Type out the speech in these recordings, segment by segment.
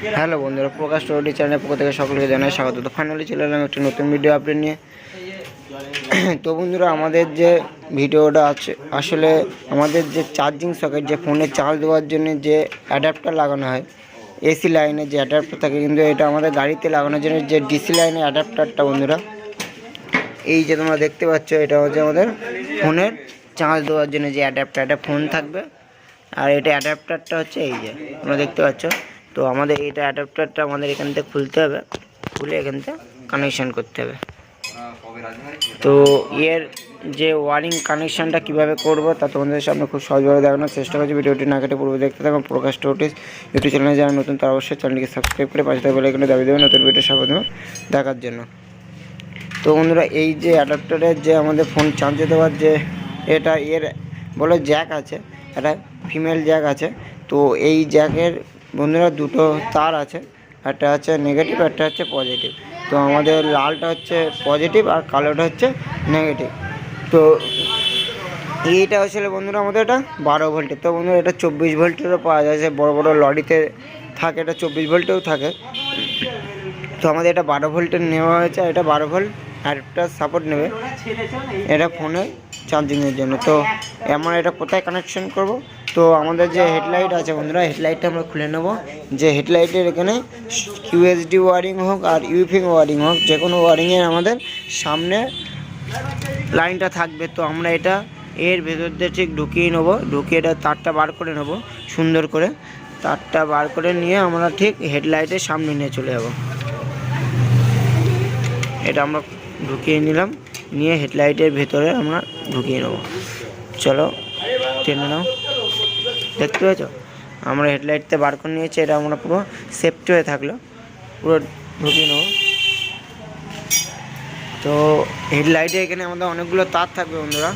Hello বন্ধুরা, প্রকাশ টোটি চ্যানেলের পক্ষ থেকে সকলকে জানাই স্বাগত। তো ফাইনালি চলে এলাম একটা নতুন ভিডিও আপডেট নিয়ে। তো বন্ধুরা, আমাদের যে ভিডিওটা আছে, আসলে আমাদের যে চার্জিং সকেট যে ফোনে চার্জ দেওয়ার জন্য যে অ্যাডাপ্টার লাগানো হয় এসি লাইনে যে অ্যাডাপ্টার থাকে, কিন্তু এটা আমাদের গাড়িতে লাগানোর জন্য যে ডিসি লাইনের অ্যাডাপ্টারটা বন্ধুরা, এই যে তোমরা দেখতে পাচ্ছ, এটা হচ্ছে আমাদের ফোনের চার্জ দেওয়ার জন্য যে অ্যাডাপ্টার এটা ফোন থাকবে। আর এটা অ্যাডাপ্টারটা হচ্ছে এই যে, তোমরা দেখতে পাচ্ছ। তো আমাদের এটা অ্যাডাপ্টারটা আমাদের এখান থেকে খুলতে হবে। খুলে এখান থেকে কানেকশান করতে হবে। তো এর যে ওয়ারিং কানেকশানটা কীভাবে করব তা তোমাদের সামনে খুব সহজভাবে দেখানোর চেষ্টা করছি। ভিডিওটি না কেটে পূর্বে দেখতে থাকুন প্রকাশ টোটিস ইউটিউব চ্যানেলে যারা নতুন তারা অবশ্যই চ্যানেলটিকে সাবস্ক্রাইব করে পাশে থাকবে এখানে দাবি দেবে। নতুন ভিডিও সাবধান দেখার জন্য। তো বন্ধুরা, এই যে অ্যাডাপ্টারের যে আমাদের ফোন চার্জে দেওয়ার যে এটা এর বলে জ্যাক আছে। একটা ফিমেল জ্যাক আছে। তো এই জ্যাকের বন্ধুরা দুটো তার আছে, একটা হচ্ছে নেগেটিভ একটা হচ্ছে পজিটিভ তো আমাদের লালটা হচ্ছে পজিটিভ আর কালোটা হচ্ছে নেগেটিভ তো এইটা আসলে বন্ধুরা আমাদের এটা বারো ভোল্টের তো বন্ধুরা এটা চব্বিশ ভোল্টেরও পাওয়া যায় যে বড়ো বড়ো লরিতে থাকে, এটা চব্বিশ ভোল্টেও থাকে। তো আমাদের এটা বারো ভোল্টের নেওয়া হয়েছে, এটা বারো ভোল্ট অ্যাডাপ্টার সাপোর্ট নেবে। এটা ফোনে চার্জিংয়ের জন্য। তো আমরা এটা কোথায় কানেকশন করব? তো আমাদের যে হেডলাইট আছে বন্ধুরা হেডলাইটটা আমরা খুলে নেব। যে হেডলাইটের এখানে কিউএসডি ওয়ারিং হোক আর ইউপিং ওয়ারিং হোক, যে কোনো ওয়ারিংয়ের আমাদের সামনে লাইনটা থাকবে। তো আমরা এটা এর ভেতর দিয়ে ঠিক ঢুকিয়ে নেব। ঢুকিয়ে এটা তারটা বার করে নেব সুন্দর করে। তারটা বার করে নিয়ে আমরা ঠিক হেডলাইটের সামনে নিয়ে চলে যাব। এটা আমরা ঢুকিয়ে নিলাম। নিয়ে হেডলাইটের ভেতরে আমরা ঢুকিয়ে নেব। চলো টেনে নাও। দেখতে পেয়েছ? আমরা হেডলাইটতে বার করে নিয়েছি, এটা আমরা পুরো সেফটি হয়ে থাকল। পুরো ঢুকিয়ে নেব। তো হেডলাইটে এখানে আমাদের অনেকগুলো তার থাকবে বন্ধুরা।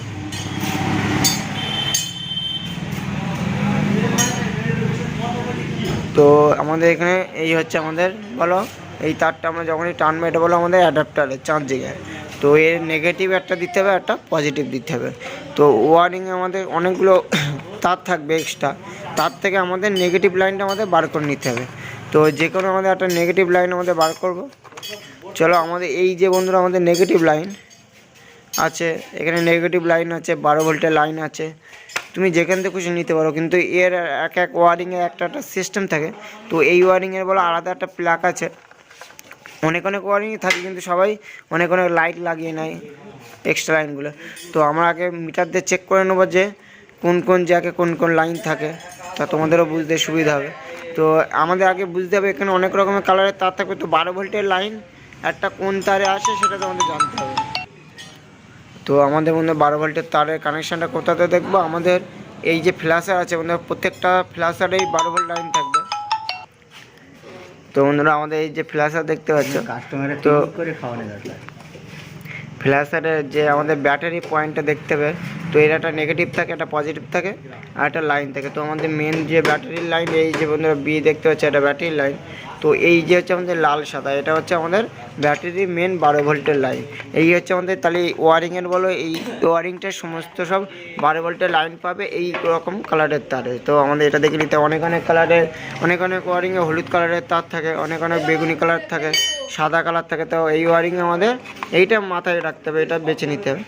তো আমাদের এখানে এই হচ্ছে আমাদের, বলো? এই তারটা আমরা যখনই টানবো, এটা বলো আমাদের অ্যাডাপ্টারের চার্জিংয়ে তো এর নেগেটিভ একটা দিতে হবে, একটা পজিটিভ দিতে হবে। তো ওয়ারিংয়ে আমাদের অনেকগুলো তার থাকবে এক্সট্রা তার থেকে আমাদের নেগেটিভ লাইনটা আমাদের বার করে নিতে হবে। তো যে কোনো আমাদের একটা নেগেটিভ লাইন আমাদের বার করব। চলো আমাদের এই যে বন্ধুরা আমাদের নেগেটিভ লাইন আছে, এখানে নেগেটিভ লাইন আছে, বারো ভোল্টের লাইন আছে। তুমি যেখান থেকে খুশি নিতে পারো, কিন্তু এর এক এক ওয়ারিংয়ের একটা একটা সিস্টেম থাকে। তো এই ওয়ারিংয়ের বলে আলাদা একটা প্লাক আছে। অনেক অনেক ওয়ারিংই থাকে, কিন্তু সবাই অনেক অনেক লাইট লাগিয়ে নেয় এক্সট্রা লাইনগুলো তো আমরা আগে মিটার দিয়ে চেক করে নেব যে কোন কোন জায়গায় কোন কোন লাইন থাকে তা তোমাদেরও বুঝতে সুবিধা হবে। তো আমাদের আগে বুঝতে হবে এখানে অনেক রকমের কালারের তার থাকবে। তো বারো ভোল্টের লাইন একটা কোন তারে আসে সেটা তো আমাদের জানতে হবে। তো আমাদের মধ্যে বারো ভোল্টের তারের কানেকশানটা কোথাতে দেখব? আমাদের এই যে ফ্ল্যাশার আছে আমাদের প্রত্যেকটা ফ্ল্যাশারেই বারো ভোল্ট লাইন থাকবে। তো বন্ধুরা আমাদের এই যে ফ্ল্যাশার দেখতে পাচ্ছ কাস্টমারের তো ফ্ল্যাশারের যে আমাদের ব্যাটারি পয়েন্টটা দেখতে হবে তো এর একটা নেগেটিভ থাকে, একটা পজিটিভ থাকে আর একটা লাইন থাকে। তো আমাদের মেন যে ব্যাটারির লাইন এই যে বন্ধুরা বি দেখতে পাচ্ছি একটা ব্যাটারির লাইন তো এই যে হচ্ছে আমাদের লাল সাদা, এটা হচ্ছে আমাদের ব্যাটারির মেন বারো ভোল্টের লাইন এই হচ্ছে আমাদের তাহলে ওয়ারিংয়ের বলো, এই ওয়ারিংটার সমস্ত সব বারো ভোল্টের লাইন পাবে এই রকম কালারের তারে। তো আমাদের এটা দেখে নিতে। অনেক অনেক কালারের অনেক অনেক ওয়ারিংয়ে হলুদ কালারের তার থাকে, অনেক অনেক বেগুনি কালার থাকে, সাদা কালার থাকে। তো এই ওয়ারিংয়ে আমাদের এইটা মাথায় রাখতে হবে, এটা বেছে নিতে হবে।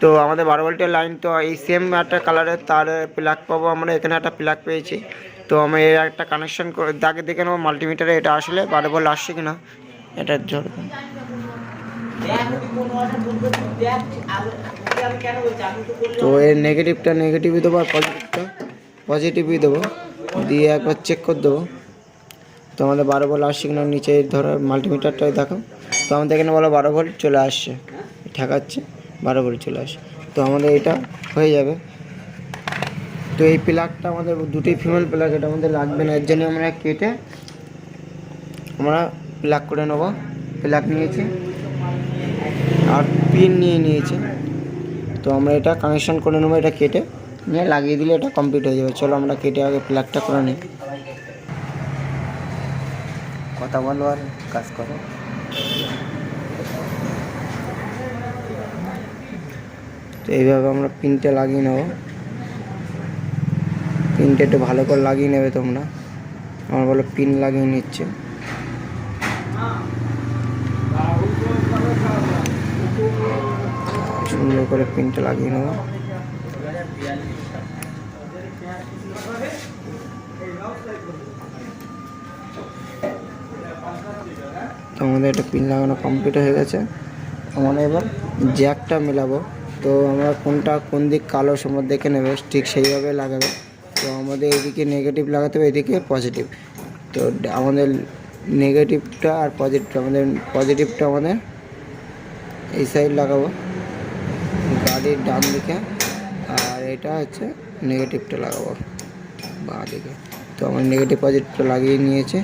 তো আমাদের বারো ভোল্টের লাইন তো এই সেম একটা কালারের তার প্লাগ পাবো আমরা, এখানে একটা প্লাগ পেয়েছি। তো আমরা এর একটা কানেকশন করে দাগে দেখে নেব মাল্টিমিটারে এটা আসলে বারো ভোল্ট আসছে কিনা এটার জন্য তো এর নেগেটিভটা নেগেটিভই দেবো আর পজিটিভটা পজিটিভই দেবো। দিয়ে একবার চেক করে দেবো। তো আমাদের বারো ভোল্ট আসছে কিনা নিচে ধরো মাল্টিমিটারটাই দেখো তো আমাদের এখানে বলো বারো ভোল্ট চলে আসছে, ঠেকাচ্ছে। বারো ভোল্ট চলে আসে। তো আমাদের এটা হয়ে যাবে। তো এই প্লাগটা আমাদের দুটোই ফিমেল প্লাগ এটা আমাদের লাগবে না। এর জন্য আমরা কেটে আমরা প্লাগ করে নেব। প্লাগ নিয়েছি। আর পিন নিয়ে নিয়েছি। তো আমরা এটা কানেকশন করে নেব, এটা কেটে নিয়ে লাগিয়ে দিলে এটা কমপ্লিট হয়ে যাবে। চলো আমরা কেটে আগে প্লাগটা করে নিই। কথা বলো আর কাজ করো। তো এইভাবে আমরা পিনটা লাগিয়ে নেব। পিনটা একটু ভালো করে লাগিয়ে নেবে তোমরা। আমার বলে পিন লাগিয়ে নিচ্ছে। সুন্দর করে পিনটা লাগিয়ে নেব। আমাদের একটা পিন লাগানো কমপ্লিট হয়ে গেছে। আমরা এবার জ্যাকটা মেলাবো। তো আমরা কোনটা কোন দিক কালো সময় দেখে নেবে, ঠিক সেইভাবে লাগাবে। তো আমাদের এদিকে নেগেটিভ লাগাতে হবে, এদিকে পজিটিভ তো আমাদের নেগেটিভটা আর পজিটিভটা আমাদের পজিটিভটা আমাদের এই সাইড লাগাবো। গাড়ির ডান দিকে, আর এটা হচ্ছে নেগেটিভটা লাগাবো, বাঁ দিকে। তো আমার নেগেটিভ পজিটিভটা লাগিয়ে নিয়েছে।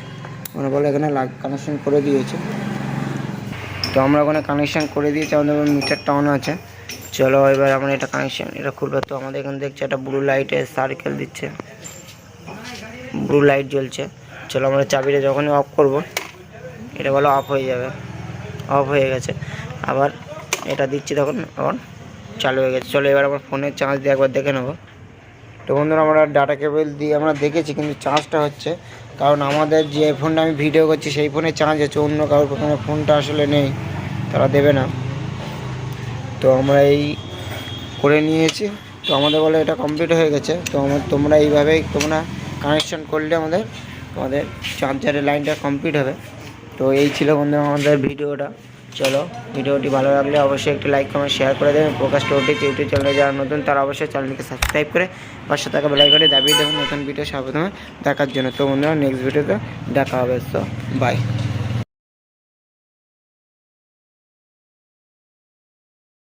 আমরা বলে এখানে কানেকশন করে দিয়েছে। তো আমরা ওখানে কানেকশান করে দিয়েছি, আমাদের মিটারটা অন আছে। চলো এবার আমরা এটা কানেকশন এটা খুলবে তো আমাদের এখানে দেখছি একটা ব্লু লাইটের সার্কেল দিচ্ছে। ব্লু লাইট জ্বলছে। চলো আমরা চাবিটা যখনই অফ করব, এটা বলো অফ হয়ে যাবে। অফ হয়ে গেছে। আবার এটা দিচ্ছি তখন আবার চালু হয়ে গেছে। চলো এবার আমার ফোনের চার্জ দিয়ে একবার দেখে নেব। তো বন্ধুরা, আমরা ডাটা কেবল দিয়ে আমরা দেখেছি, কিন্তু চার্জটা হচ্ছে, কারণ আমাদের যে ফোনটা আমি ভিডিও করছি, সেই ফোনে চার্জ হচ্ছে। অন্য কারোর ফোনটা আসলে নেই, তারা দেবে না। তো আমরা এই করে নিয়েছি। তো আমাদের বলে এটা কমপ্লিট হয়ে গেছে। তো আমার তোমরা এইভাবেই তোমরা কানেকশন করলে আমাদের, তোমাদের চার্জারের লাইনটা কমপ্লিট হবে। তো এই ছিল বন্ধু আমাদের ভিডিওটা। চলো, ভিডিওটি ভালো লাগলে অবশ্যই একটি লাইক কমেন্ট শেয়ার করে দেবেন। প্রকাশ টোটিচ ইউটিউব চ্যানেলে যারা নতুন, তারা অবশ্যই চ্যানেলকে সাবস্ক্রাইব করে পাশে থাকা বেলাই করে দাবিয়ে দেবেন। নতুন ভিডিও সর্বপ্রথমে দেখার জন্য। তো বন্ধুরা নেক্সট ভিডিওতে দেখা হবে। So by